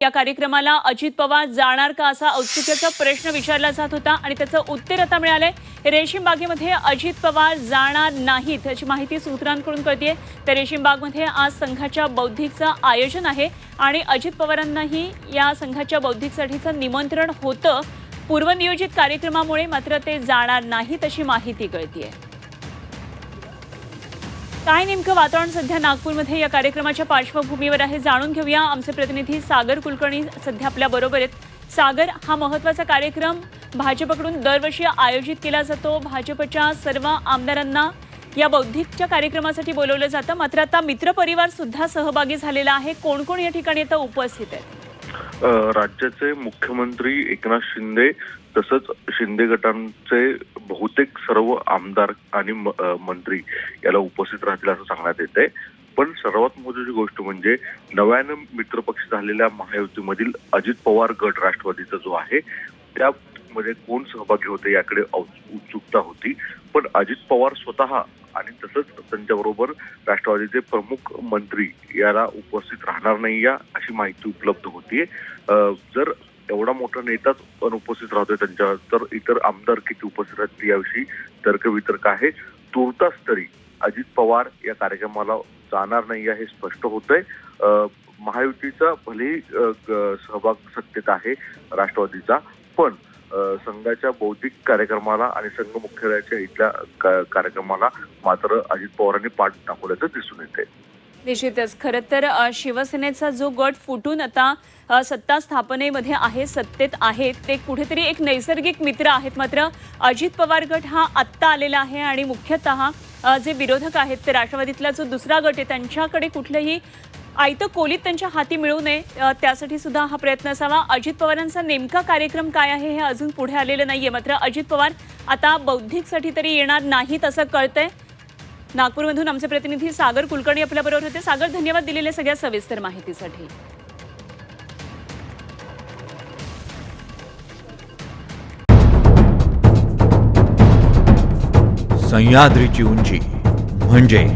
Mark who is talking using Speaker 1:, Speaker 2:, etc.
Speaker 1: या कार्यक्रमाला अजित पवार जाणार का असा औत्सुक्याचा प्रश्न विचारला जात होता आणि त्याचं उत्तर आता मिळालंय. रेशीमबागेमध्ये अजित पवार जाणार नाहीत याची माहिती सूत्रांकडून कळतीये. तर रेशीमबागमध्ये आज संघाच्या बौद्धिकचं आयोजन आहे आणि अजित पवारांनाही या संघाच्या बौद्धिकसाठीचं निमंत्रण होतं. पूर्वनियोजित कार्यक्रमामुळे मात्र ते जाणार नाहीत अशी माहिती कळतीये. काय नेमकं वातावरण सध्या नागपूरमध्ये या कार्यक्रमाच्या पार्श्वभूमीवर आहे जाणून घेऊया. आमचे प्रतिनिधी सागर कुलकर्णी सध्या आपल्या बरोबर आहेत. सागर हा महत्त्वाचा कार्यक्रम भाजपकडून दरवर्षी आयोजित केला जातो. भाजपच्या सर्व आमदारांना या बौद्धिकच्या कार्यक्रमासाठी बोलवलं जातं. मात्र आता मित्रपरिवार सुद्धा सहभागी झालेला आहे. कोण कोण या ठिकाणी आता उपस्थित आहेत?
Speaker 2: राज्याचे मुख्यमंत्री एकनाथ शिंदे तसंच शिंदे गटांचे बहुतेक सर्व आमदार आणि म- मंत्री याला उपस्थित राहतील असं सांगण्यात येत आहे पण सर्वात महत्वाची गोष्ट म्हणजे नव्यानं मित्रपक्ष झालेल्या महायुतीमधील अजित पवार गट राष्ट्रवादीचा जो आहे त्या त्यामध्ये कोण सहभागी होते याकडे उत्सुकता होती. पण अजित पवार स्वतः आणि तसंच त्यांच्याबरोबर राष्ट्रवादीचे प्रमुख मंत्री याला उपस्थित राहणार नाही या अशी माहिती उपलब्ध होतीये. जर एवढा मोठा नेताच अनुपस्थित राहतोय त्यांच्या तर इतर आमदार किती उपस्थित राहतील याविषयी तर्कवितर्क आहे. तुर्तास तरी अजित पवार या कार्यक्रमाला जाणार नाही हे स्पष्ट होतंय. आहे महायुतीचा भलेही ग- सहभाग सत्तेत आहे राष्ट्रवादीचा पण संघाच्या बौद्धिक कार्यक्रमाला आणि संघ मुख्यालयाच्या इथल्या कार्यक्रमाला मात्र अजित पवारांनी पाठ दाखवल्याचं दिसून येते
Speaker 1: निश्चितच. खरं तर शिवसेनेचा जो गट फुटून आता सत्ता स्थापनेमध्ये आहे सत्तेत आहेत ते कुठेतरी एक नैसर्गिक मित्र आहेत. मात्र अजित पवार गट हा आत्ता आलेला आहे आणि मुख्यतः जे विरोधक आहेत ते राष्ट्रवादीतला जो दुसरा गट आहे त्यांच्याकडे कुठलंही आयतं कोलीत त्यांच्या हाती मिळू नये त्यासाठी सुद्धा हा प्रयत्न असावा. अजित पवारांचा नेमका कार्यक्रम काय आहे हे अजून पुढे आलेलं नाहीये. मात्र अजित पवार आता बौद्धिकसाठी तरी येणार नाहीत असं कळतंय. नागपूरमधून आमचे प्रतिनिधी सागर कुलकर्णी आपल्याबरोबर होते. सागर धन्यवाद दिलेल्या सगळ्या सविस्तर माहितीसाठी.
Speaker 3: सह्याद्रीची उंची. म्हणजे